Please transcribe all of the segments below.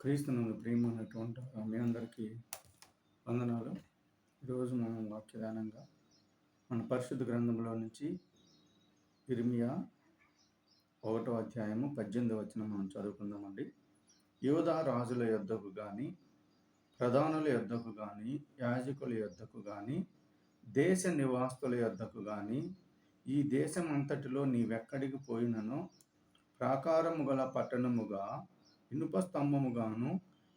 క్రీస్తునందు ప్రియమైనటువంటి మీ అందరికీ వందనాలు. ఈరోజు మనం వాక్యదానంగా మన పరిశుద్ధ గ్రంథంలో నుంచి ఇర్మియా ఒకటో అధ్యాయము పద్దెనిమిది వచ్చిన మనం చదువుకుందామండి. యోధా రాజుల యొద్దకు కానీ ప్రధానుల యొద్దకు కానీ యాజకుల యొద్దకు కానీ దేశ నివాసుల యొద్దకు కానీ ఈ దేశం అంతటిలో నీవెక్కడికి పోయిననో ప్రాకారము గల పట్టణముగా ఇనుప స్తంభముగాను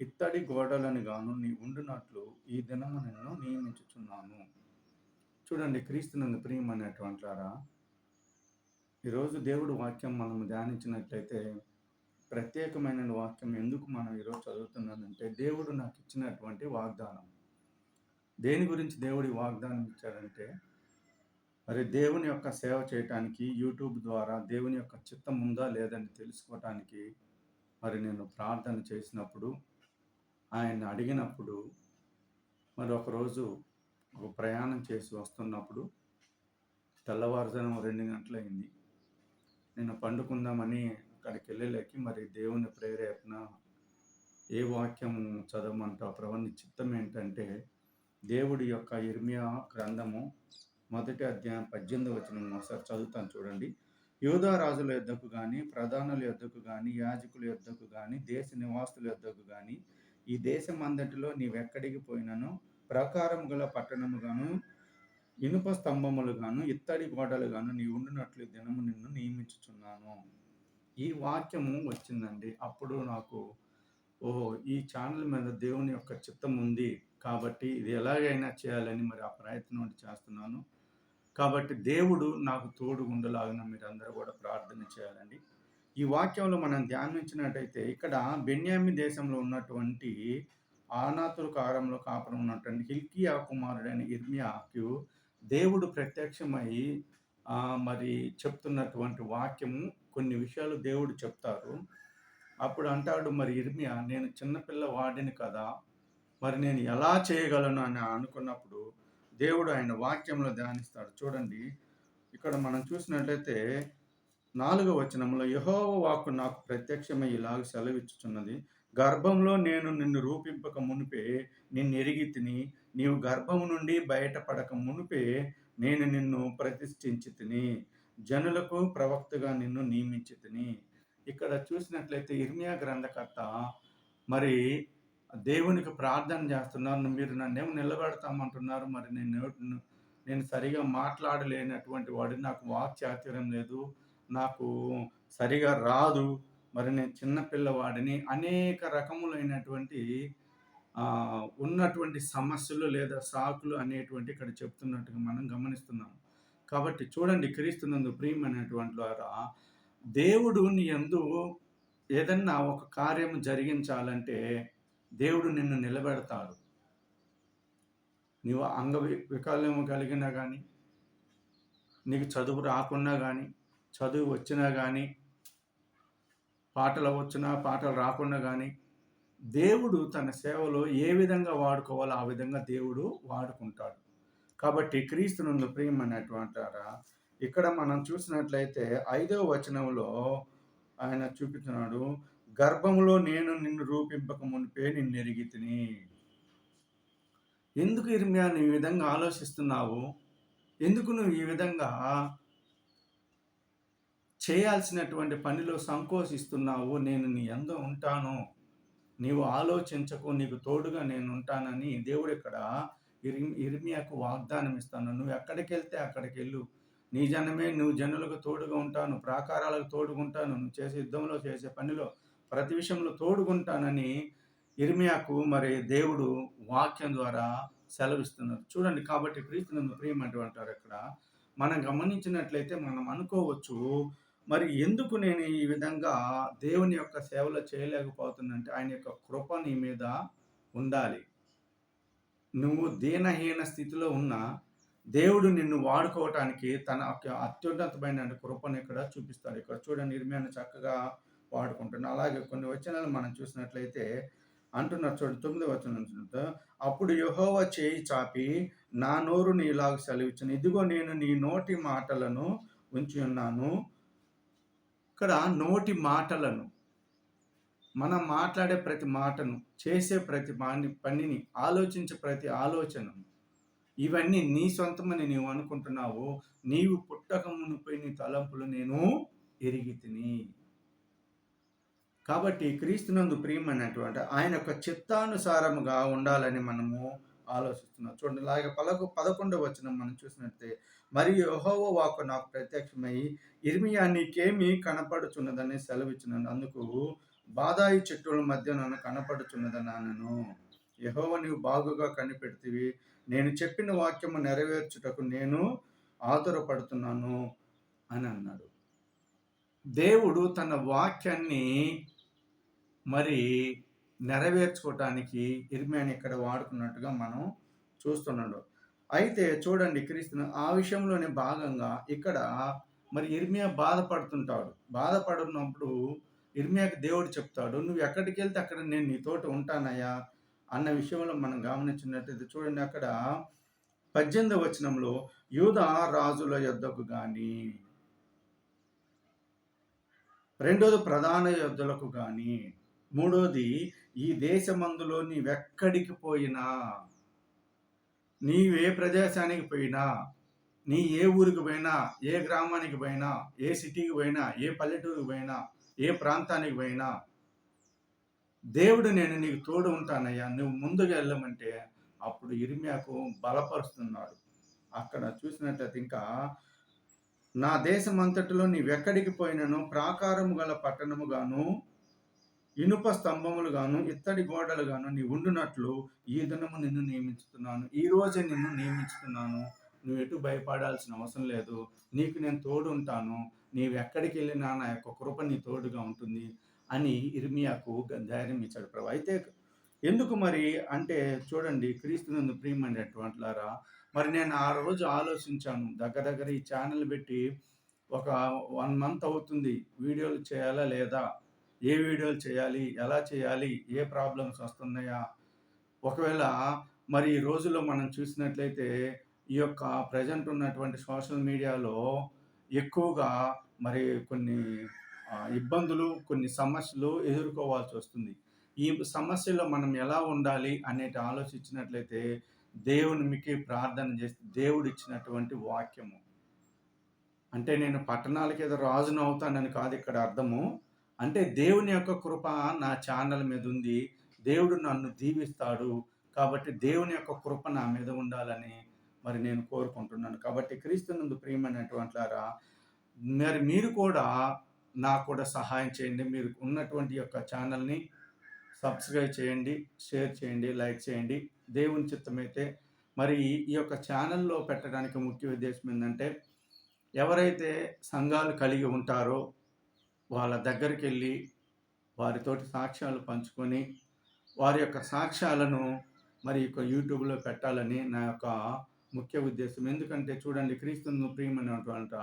ఇత్తడి గోడలను గాను నీ ఉండునట్లు ఈ దినము నిన్ను నియమించుచున్నాను. చూడండి క్రీస్తునందు ప్రియమైనటువంటారా ఈరోజు దేవుడు వాక్యం మనం ధ్యానించినట్లయితే ప్రత్యేకమైన వాక్యం ఎందుకు మనం ఈరోజు చదువుతున్నానంటే దేవుడు నాకు ఇచ్చినటువంటి వాగ్దానం. దేని గురించి దేవుడి వాగ్దానం ఇచ్చాడంటే మరి దేవుని యొక్క సేవ చేయటానికి యూట్యూబ్ ద్వారా దేవుని యొక్క చిత్తం ఉందా లేదని తెలుసుకోవటానికి మరి నేను ప్రార్థన చేసినప్పుడు ఆయన అడిగినప్పుడు మరి ఒకరోజు ఒక ప్రయాణం చేసి వస్తున్నప్పుడు తెల్లవారుజాము రెండు గంటలైంది. నేను పండుకుందామని అక్కడికి వెళ్ళలేకి మరి దేవుని ప్రేరేపణ ఏ వాక్యం చదవమంటావు? ప్రవణి చిత్తం ఏంటంటే దేవుడి యొక్క ఇర్మియా గ్రంథము మొదటి అధ్యాయం పద్దెనిమిది వచ్చిన ఒకసారి చదువుతాను చూడండి. యూదా రాజుల యొద్దకు కానీ ప్రధానుల యొద్దకు కానీ యాజకుల యొద్దకు కానీ దేశ నివాసుల యొద్దకు కానీ ఈ దేశం అంతటిలో నీవెక్కడికి పోయినను? ప్రకారం గల పట్టణముగాను ఇనుప స్తంభములుగాను ఇత్తడి గోడలుగాను నీ ఉండినట్లు దినము నిన్ను నియమించుచున్నాను. ఈ వాక్యము వచ్చిందండి. అప్పుడు నాకు ఓహో ఈ ఛానల్ మీద దేవుని యొక్క చిత్తం ఉంది కాబట్టి ఇది ఎలాగైనా చేయాలని మరి ఆ ప్రయత్నం చేస్తున్నాను. కాబట్టి దేవుడు నాకు తోడు ఉండలాగిన మీరందరూ కూడా ప్రార్థన చేయాలండి. ఈ వాక్యంలో మనం ధ్యానించినట్టయితే ఇక్కడ బెన్యామి దేశంలో ఉన్నటువంటి ఆనాతుల కారంలో కాపురం ఉన్నటువంటి హిల్కియా కుమారుడైన ఇర్మియాకు దేవుడు ప్రత్యక్షమై మరి చెప్తున్నటువంటి వాక్యము కొన్ని విషయాలు దేవుడు చెప్తారు. అప్పుడు అంటాడు మరి ఇర్మియా నేను చిన్నపిల్ల వాడిని కదా మరి నేను ఎలా చేయగలను? అని అనుకున్నప్పుడు దేవుడు ఆయన వాక్యంలో ధ్యానిస్తాడు. చూడండి ఇక్కడ మనం చూసినట్లయితే నాలుగో వచనంలో యహోవ వాక్కు నాకు ప్రత్యక్షమై ఇలాగ సెలవిచ్చుచున్నది. గర్భంలో నేను నిన్ను రూపింపక మునిపే నిన్ను ఎరిగి తిని నీవు గర్భము నుండి బయటపడక మునిపే నేను నిన్ను ప్రతిష్ఠించి తిని జనులకు ప్రవక్తగా నిన్ను నియమించి తిని. ఇక్కడ చూసినట్లయితే ఇర్మియా గ్రంథకర్త మరి దేవునికి ప్రార్థన చేస్తున్నాను మీరు నన్నేమో నిలబెడతామంటున్నారు? మరి నేను నేను సరిగా మాట్లాడలేనటువంటి వాడిని నాకు వాక్చాతుర్యం లేదు. నాకు సరిగా రాదు. మరి నేను చిన్నపిల్లవాడిని అనేక రకములైనటువంటి ఉన్నటువంటి సమస్యలు లేదా సాకులు అనేటువంటి ఇక్కడ చెప్తున్నట్టుగా మనం గమనిస్తున్నాం. కాబట్టి చూడండి క్రీస్తునందు ప్రియమైనటువంటి ద్వారా దేవుడు నీ ఎందు ఏదన్నా ఒక కార్యం జరిగించాలంటే దేవుడు నిన్ను నిలబెడతాడు. నీవు అంగ వికల్యం కలిగినా కానీ నీకు చదువు రాకున్నా కానీ చదువు వచ్చినా కానీ పాటలు వచ్చినా పాటలు రాకుండా కానీ దేవుడు తన సేవలో ఏ విధంగా వాడుకోవాలో ఆ విధంగా దేవుడు వాడుకుంటాడు. కాబట్టి క్రీస్తునందు అనేటువంటారా ఇక్కడ మనం చూసినట్లయితే ఐదవ వచనంలో ఆయన చూపిస్తున్నాడు గర్భంలో నేను నిన్ను రూపింపక మునిపే నిన్ను ఎరిగి తిని. ఎందుకు ఇర్మియా నువ్వు ఈ విధంగా ఆలోచిస్తున్నావు? ఎందుకు నువ్వు ఈ విధంగా చేయాల్సినటువంటి పనిలో సంకోచిస్తున్నావు? నేను నీ ఎందు ఉంటాను. నీవు ఆలోచించకు నీకు తోడుగా నేను ఉంటానని దేవుడు ఇక్కడ ఇర్మియాకు వాగ్దానం ఇస్తాను. నువ్వు ఎక్కడికి వెళ్తే అక్కడికి వెళ్ళు నీ జనమే నువ్వు జనులకు తోడుగా ఉంటాను ప్రాకారాలకు తోడుగా ఉంటాను. నువ్వు చేసే యుద్ధంలో చేసే పనిలో ప్రతి విషయంలో తోడుకుంటానని ఇర్మియాకు మరి దేవుడు వాక్యం ద్వారా సెలవిస్తున్నారు. చూడండి కాబట్టి ప్రీతినందు ప్రియమంటూ అంటారు ఇక్కడ మనం గమనించినట్లయితే మనం అనుకోవచ్చు మరి ఎందుకు నేను ఈ విధంగా దేవుని యొక్క సేవలో చేయలేకపోతున్నంటే ఆయన యొక్క కృప నీ మీద ఉండాలి. నువ్వు దీనహీన స్థితిలో ఉన్న దేవుడు నిన్ను వాడుకోవటానికి తన అత్యున్నతమైన కృపను ఇక్కడ చూపిస్తాడు. ఇక్కడ చూడండి నిర్మయాన్ని చక్కగా వాడుకుంటున్నాం. అలాగే కొన్ని వచనాలు మనం చూసినట్లయితే అంటున్నారు చూడు తొమ్మిది వచనం అప్పుడు యహోవ చేయి చాపి నా నోరు నీలాగ సెలవిచ్చిన. ఇదిగో నేను నీ నోటి మాటలను ఉంచి ఉన్నాను. ఇక్కడ నోటి మాటలను మనం మాట్లాడే ప్రతి మాటను చేసే ప్రతి పని పనిని ఆలోచించే ప్రతి ఆలోచనను ఇవన్నీ నీ సొంతమని నీవు అనుకుంటున్నావు. నీవు పుట్టక మునిపై నీ తలంపులు నేను ఎరిగి తిని కాబట్టి క్రీస్తునందు ప్రియమైనటువంటి ఆయన యొక్క చిత్తానుసారముగా ఉండాలని మనము ఆలోచిస్తున్నాం. చూడండి అలాగే పలకు పదకొండవ వచ్చిన మనం చూసినట్టే మరియు యహోవ వాకు నాకు ప్రత్యక్షమై ఇర్మియా నీకేమీ కనపడుచున్నదని సెలవిచ్చినాను. అందుకు బాదాయి చెట్టుల మధ్య నన్ను కనపడుచున్నదన్నాను యహోవ నీవు బాగుగా కనిపెడితివి. నేను చెప్పిన వాక్యము నెరవేర్చుటకు నేను ఆతురపడుతున్నాను అని అన్నాడు. దేవుడు తన వాక్యాన్ని మరి నెరవేర్చుకోవటానికి ఇర్మియాని ఇక్కడ వాడుకున్నట్టుగా మనం చూస్తున్నాడు. అయితే చూడండి క్రీస్తును ఆ విషయంలోనే భాగంగా ఇక్కడ మరి ఇర్మియా బాధపడుతుంటాడు. బాధపడున్నప్పుడు ఇర్మియాకి దేవుడు చెప్తాడు నువ్వు ఎక్కడికి వెళ్తే అక్కడ నేను నీతోటి ఉంటానయ్యా అన్న విషయంలో మనం గమనించినట్టయితే చూడండి అక్కడ పద్దెనిమిది వచనంలో యూద రాజుల యొద్దకు కానీ రెండోది ప్రధాన యుద్ధలకు కానీ మూడోది ఈ దేశమందులో నీవెక్కడికి పోయినా నీవే ప్రదేశానికి పోయినా నీ ఏ ఊరికి పోయినా ఏ గ్రామానికి పోయినా ఏ సిటీకి పోయినా ఏ పల్లెటూరికి పోయినా ఏ ప్రాంతానికి పోయినా దేవుడు నేను నీకు తోడు ఉంటానయ్యా నువ్వు ముందుకు వెళ్ళమంటే అప్పుడు ఇరిమ్యాకు బలపరుస్తున్నాడు. అక్కడ చూసినట్లయితే ఇంకా నా దేశం అంతటిలో నీవెక్కడికి పోయినను ప్రాకారము గల పట్టణము గాను ఇనుప స్తంభములు గాను ఇత్తడి గోడలు గాను నీ ఉండునట్లు ఈ దినము నిన్ను నియమించుతున్నాను. ఈ రోజే నిన్ను నియమించుతున్నాను. నువ్వు ఎటు భయపడాల్సిన అవసరం లేదు. నీకు నేను తోడు ఉంటాను నీవు ఎక్కడికి వెళ్ళినా నా యొక్క కృప నీ తోడుగా ఉంటుంది అని ఇర్మియాకు ధైర్యం ఇచ్చాడు ప్రభు. అయితే ఎందుకు మరి అంటే చూడండి క్రీస్తునందు ప్రియమైనటువంటిలారా మరి నేను ఆ రోజు ఆలోచించాను. దగ్గర దగ్గర ఈ ఛానల్ పెట్టి ఒక వన్ మంత్ అవుతుంది. వీడియోలు చేయాలా లేదా? ఏ వీడియోలు చేయాలి ఎలా చేయాలి ఏ ప్రాబ్లమ్స్ వస్తున్నాయా? ఒకవేళ మరి ఈ రోజుల్లో మనం చూసినట్లయితే ఈ యొక్క ప్రజెంట్ ఉన్నటువంటి సోషల్ మీడియాలో ఎక్కువగా మరి కొన్ని ఇబ్బందులు కొన్ని సమస్యలు ఎదుర్కోవాల్సి వస్తుంది. ఈ సమస్యలో మనం ఎలా ఉండాలి అనేటి ఆలోచించినట్లయితే దేవునికి మీకు ప్రార్థన చేస్తే దేవుడు ఇచ్చినటువంటి వాక్యము. అంటే నేను పట్టణాలకి ఏదో రాజును అవుతానని కాదు ఇక్కడ అర్థము. అంటే దేవుని యొక్క కృప నా ఛానల్ మీద ఉంది దేవుడు నన్ను దీవిస్తాడు. కాబట్టి దేవుని యొక్క కృప నా మీద ఉండాలని మరి నేను కోరుకుంటున్నాను. కాబట్టి క్రీస్తునందు ప్రియమైనటువంటిలారా మరి మీరు కూడా నాకు కూడా సహాయం చేయండి. మీరు ఉన్నటువంటి యొక్క ఛానల్ని సబ్స్క్రైబ్ చేయండి షేర్ చేయండి లైక్ చేయండి. దేవుని చిత్తమైతే మరి ఈ యొక్క ఛానల్లో పెట్టడానికి ముఖ్య ఉద్దేశం ఏంటంటే ఎవరైతే సంఘాలు కలిగి ఉంటారో వాళ్ళ దగ్గరికి వెళ్ళి వారితోటి సాక్ష్యాలు పంచుకొని వారి యొక్క సాక్ష్యాలను మరి యొక్క యూట్యూబ్లో పెట్టాలని నా యొక్క ముఖ్య ఉద్దేశం. ఎందుకంటే చూడండి క్రీస్తును ప్రియమైనటువంటి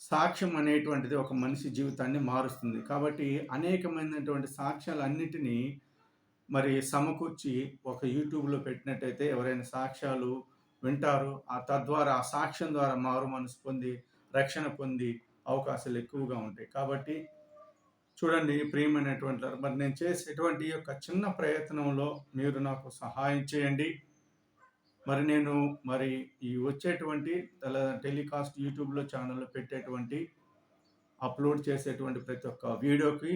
సాక్ష్యం అనేటువంటిది ఒక మనిషి జీవితాన్ని మారుస్తుంది. కాబట్టి అనేకమైనటువంటి సాక్ష్యాలన్నిటినీ మరి సమకూర్చి ఒక యూట్యూబ్లో పెట్టినట్టయితే ఎవరైనా సాక్ష్యాలు వింటారు ఆ తద్వారా ఆ సాక్ష్యం ద్వారా మారు మనసు పొంది రక్షణ పొంది అవకాశాలు ఎక్కువగా ఉంటాయి. కాబట్టి చూడండి ప్రియమైనటువంటి మరి నేను చేసేటువంటి యొక్క చిన్న ప్రయత్నంలో మీరు నాకు సహాయం చేయండి. మరి నేను మరి ఈ వచ్చేటువంటి టెలికాస్ట్ యూట్యూబ్లో ఛానల్లో పెట్టేటువంటి అప్లోడ్ చేసేటువంటి ప్రతి ఒక్క వీడియోకి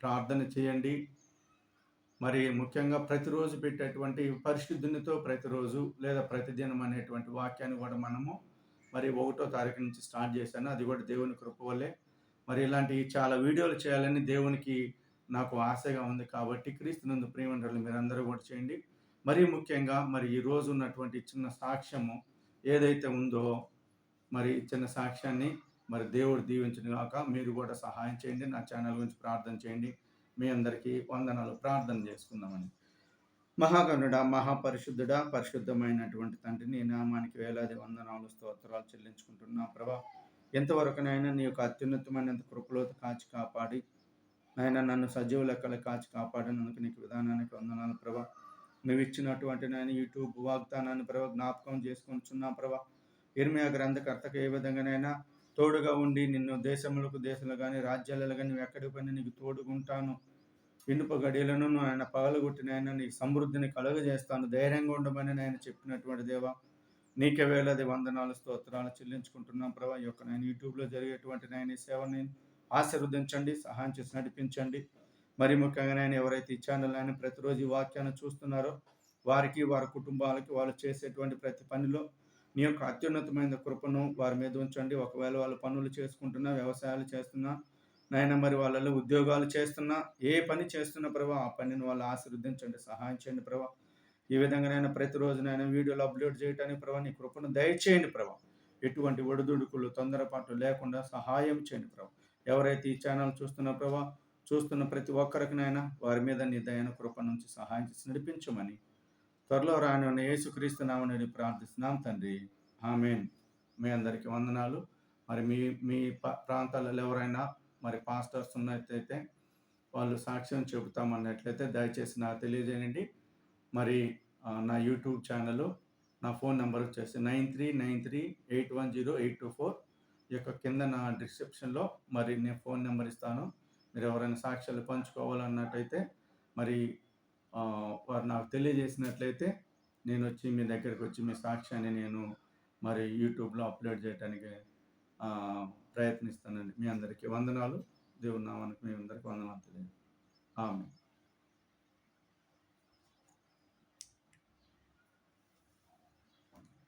ప్రార్థన చేయండి. మరి ముఖ్యంగా ప్రతిరోజు పెట్టేటువంటి పరిశుద్ధినితో ప్రతిరోజు లేదా ప్రతిదినం అనేటువంటి వాక్యాన్ని కూడా మనము మరి ఒకటో తారీఖు నుంచి స్టార్ట్ చేశాను. అది కూడా దేవుని కృప వల్లే. మరి ఇలాంటి చాలా వీడియోలు చేయాలని దేవునికి నాకు ఆశగా ఉంది కాబట్టి క్రీస్తునందు ప్రియమండలు మీరందరూ కూడా చేయండి. మరీ ముఖ్యంగా మరి ఈ రోజు ఉన్నటువంటి చిన్న సాక్ష్యము ఏదైతే ఉందో మరి చిన్న సాక్ష్యాన్ని మరి దేవుడు దీవించిన కాక మీరు కూడా సహాయం చేయండి. నా ఛానల్ గురించి ప్రార్థన చేయండి. మీ అందరికీ వందనాలు. ప్రార్థన చేసుకుందామని మహాగణుడ మహాపరిశుద్ధుడ పరిశుద్ధమైనటువంటి తండ్రి నీ నామానికి వేలాది వందనాలు స్తోత్రాలు చెల్లించుకుంటున్నా ప్రభా. ఎంతవరకునైనా నీ యొక్క అత్యున్నతమైనంత కృపలో కాచి కాపాడి ఆయన నన్ను సజీవ లెక్కలు కాచి కాపాడినందుకు నీకు విధానానికి వందనాలు ప్రభా. నువ్వు ఇచ్చినటువంటి నేను యూట్యూబ్ వాగ్దానాన్ని ప్రభా జ్ఞాపకం చేసుకుంటున్నా ప్రభా. ఇర్మియా గ్రంథకర్తకు ఏ విధంగానైనా తోడుగా ఉండి నిన్ను దేశములకు దేశంలో కానీ రాజ్యాలలో కానీ నువ్వు ఎక్కడికి పోయినా నీకు తోడుగుంటాను. ఇనుప గడియలను ఆయన పగలగొట్టిన ఆయన నీకు సమృద్ధిని కలుగజేస్తాను. ధైర్యంగా ఉండమని ఆయన చెప్పినటువంటి దేవ నీకే వేలది వందనాలు స్తోత్రాలు చెల్లించుకుంటున్నాం ప్రభా. ఈ యొక్క నేను యూట్యూబ్లో జరిగేటువంటి నేను సేవని ఆశీర్వదించండి సహాయం చేసి నడిపించండి. మరి ముఖ్యంగా నేను ఎవరైతే ఈ ఛానల్ ఆయన ప్రతిరోజు ఈ వాక్యాన్ని చూస్తున్నారో వారికి వారి కుటుంబాలకి వాళ్ళు చేసేటువంటి ప్రతి పనిలో నీ యొక్క అత్యున్నతమైన కృపను వారి మీద ఉంచండి. ఒకవేళ వాళ్ళు పనులు చేసుకుంటున్నా వ్యవసాయాలు చేస్తున్నా నాయన మరి వాళ్ళలో ఉద్యోగాలు చేస్తున్నా ఏ పని చేస్తున్నా ప్రభా ఆ పనిని వాళ్ళు ఆశీర్వదించండి సహాయం చేయండి ప్రభా. ఈ విధంగానైనా ప్రతిరోజునైనా ప్రతిరోజు వీడియోలు అప్లోడ్ చేయడానికి ప్రభా నీ కృపను దయచేయండి ప్రభా. ఎటువంటి ఒడిదుడుకులు తొందరపాటు లేకుండా సహాయం చేయండి ప్రభా. ఎవరైతే ఈ ఛానల్ చూస్తున్న ప్రభా చూస్తున్న ప్రతి ఒక్కరికి వారి మీద నీ దయన కృప నుంచి సహాయం చేసి నడిపించమని త్వరలో రాని ఉన్న యేసుక్రీస్తు నామని ప్రార్థిస్తున్నాం తండ్రి. ఆమెన్. మీ అందరికీ వందనాలు. మరి మీ మీ ప- ప్రాంతాలలో ఎవరైనా మరి పాస్టర్స్ ఉన్నట్లయితే వాళ్ళు సాక్ష్యం చెబుతామన్నట్లయితే దయచేసి నాకు తెలియజేయండి. మరి నా యూట్యూబ్ ఛానల్ నా ఫోన్ నెంబర్ వచ్చేసి nine three nine three eight one zero eight two four. ఈ యొక్క కింద నా డిస్క్రిప్షన్లో మరి నేను ఫోన్ నెంబర్ ఇస్తాను. మీరు ఎవరైనా సాక్ష్యాలు పంచుకోవాలన్నట్టయితే మరి వారు నాకు తెలియజేసినట్లయితే నేను వచ్చి మీ దగ్గరికి వచ్చి మీ సాక్ష్యాన్ని నేను మరి యూట్యూబ్లో అప్లోడ్ చేయడానికి ప్రయత్నిస్తానండి మీ అందరికీ వందనాలు. దేవుని నామానికి మీ అందరికీ వందనాలు తెలియదు ఆమె